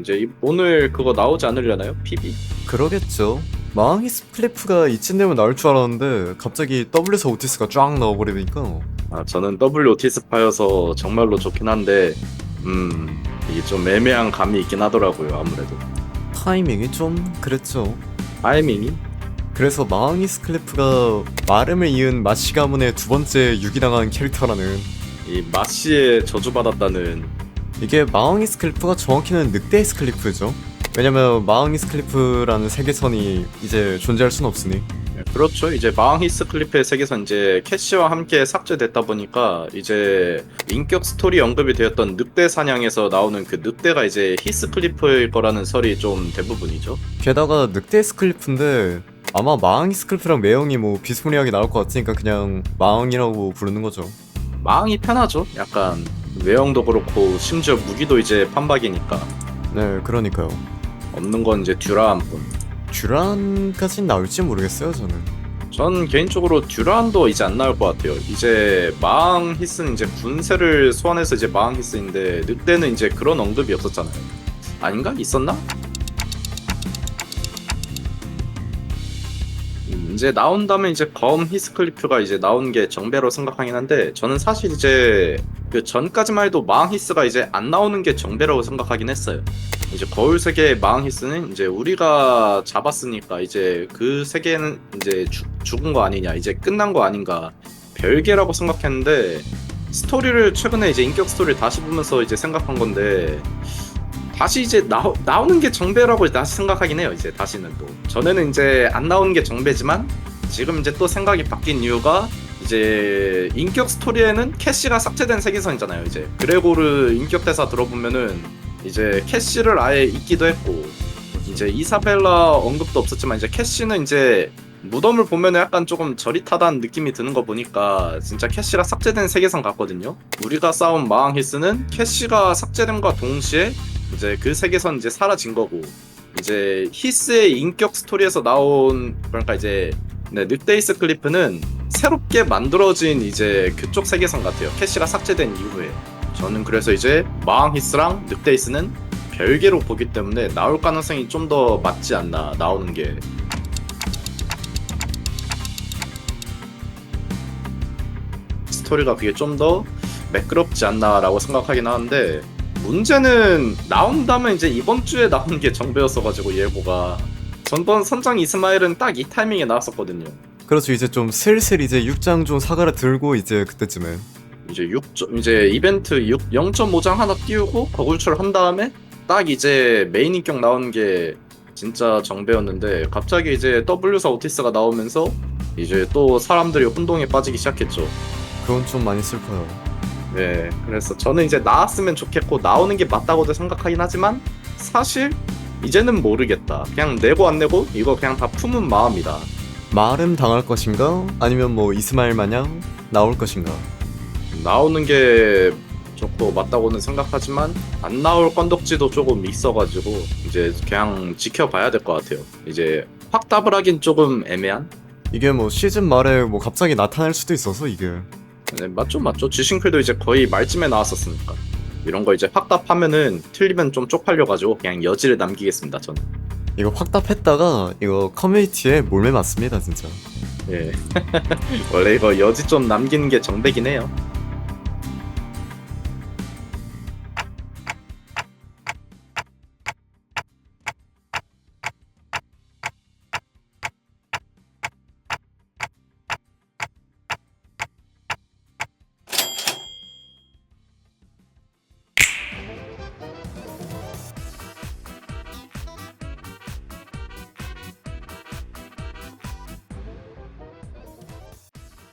이제 이- 오늘 그거 나오지 않으려나요? PB? 그러겠죠. 마왕히스 클리프가 이쯤 되면 나올 줄 알았는데 갑자기 W에서 오티스가 쫙 나와버리니까 아 저는 WOT 스파여서 정말로 좋긴 한데 음 이게 좀 애매한 감이 있긴 하더라고요 아무래도 타이밍이 좀 그랬죠. 타이밍이 그래서 마왕히스 클리프가 마름을 이은 마시 가문의 두 번째 유기당한 캐릭터라는 이 마시에 저주받았다는 이게 마왕히스 클리프가 정확히는 늑대히스 클리프죠. 왜냐면 마왕히스 클리프라는 세계선이 이제 존재할 순 없으니 네, 그렇죠 이제 마왕 히스 클리프의 세계선 이제 캐시와 함께 삭제됐다 보니까 이제 인격 스토리 언급이 되었던 늑대 사냥에서 나오는 그 늑대가 이제 히스 클리프일 거라는 설이 좀 대부분이죠 게다가 늑대히스 클리프인데 아마 마왕히스 클리프랑 매형이 뭐 비스무리하게 나올 것 같으니까 그냥 마왕이라고 부르는 거죠. 마왕이 편하죠 약간 외형도 그렇고 심지어 무기도 이제 판박이니까 네, 그러니까요. 없는 건 이제 듀라 한뿐 듀란까진 나올지 모르겠어요, 저는. 전 개인적으로 듀란도 이제 안 나올 것 같아요. 이제 마왕 히스는 이제 군세를 소환해서 이제 마왕 히스인데 늑대는 이제 그런 언급이 없었잖아요. 아닌가? 있었나? 음, 이제 나온다면 이제 검 히스클리프가 이제 나온 게 정배로 생각하긴 한데 저는 사실 이제 그 전까지만 해도 마왕 히스가 이제 안 나오는 게 정배라고 생각하긴 했어요. 이제 거울 세계의 마왕 히스는 이제 우리가 잡았으니까 이제 그 세계는 이제 죽, 죽은 거 아니냐 이제 끝난 거 아닌가 별개라고 생각했는데 스토리를 최근에 이제 인격 스토리를 다시 보면서 이제 생각한 건데 다시 이제 나오, 나오는 게 정배라고 다시 생각하긴 해요 이제 다시는 또 전에는 이제 안 나오는 게 정배지만 지금 이제 또 생각이 바뀐 이유가 이제 인격 스토리에는 캐시가 삭제된 세계선이잖아요 이제 그레고르 인격 대사 들어보면은 이제 캐시를 아예 잊기도 했고 이제 이사벨라 언급도 없었지만 이제 캐시는 이제 무덤을 보면 약간 조금 저릿하다는 느낌이 드는 거 보니까 진짜 캐시가 삭제된 세계선 같거든요. 우리가 싸운 마왕 히스는 캐시가 삭제됨과 동시에 이제 그 세계선 이제 사라진 거고 이제 히스의 인격 스토리에서 나온 그러니까 이제 네, 늑데이스 클리프는 새롭게 만들어진 이제 그쪽 세계선 같아요. 캐시가 삭제된 이후에 저는 그래서 이제 마왕 히스랑 늑데이스는 별개로 보기 때문에 나올 가능성이 좀 더 맞지 않나 나오는 게 스토리가 그게 좀 더 매끄럽지 않나라고 생각하긴 하는데 문제는 나온다면 이제 이번 주에 나온 게 정배였어가지고 예고가 전번 선장 이스마일은 딱 이 타이밍에 나왔었거든요. 그렇죠, 이제 좀 슬슬 이제 6장 좀 사과를 들고 이제 그때쯤에. 이제 6 이제 이벤트 6 0.5장 하나 띄우고 거굴출 한 다음에 딱 이제 메인 인격 나온 게 진짜 정배였는데 갑자기 이제 W사 오티스가 나오면서 이제 또 사람들이 혼동에 빠지기 시작했죠. 그건 좀 많이 슬퍼요. 네, 그래서 저는 이제 나왔으면 좋겠고 나오는 게 맞다고도 생각하긴 하지만 사실 이제는 모르겠다. 그냥 내고 안 내고 이거 그냥 다 품은 마음이다. 마름 당할 것인가? 아니면 뭐 이스마일 마냥 나올 것인가? 나오는 게 좋고 맞다고는 생각하지만 안 나올 건덕지도 조금 있어가지고 이제 그냥 지켜봐야 될 것 같아요. 이제 확답을 하긴 조금 애매한. 이게 뭐 시즌 말에 뭐 갑자기 나타날 수도 있어서 이게. 네, 맞죠, 맞죠. 지싱클도 이제 거의 말쯤에 나왔었으니까 이런 거 이제 확답하면은 틀리면 좀 쪽팔려가지고 그냥 여지를 남기겠습니다. 저는. 이거 확답했다가 이거 커뮤니티에 몰매 맞습니다 진짜. 예. 원래 이거 여지 좀 남기는 게 해요.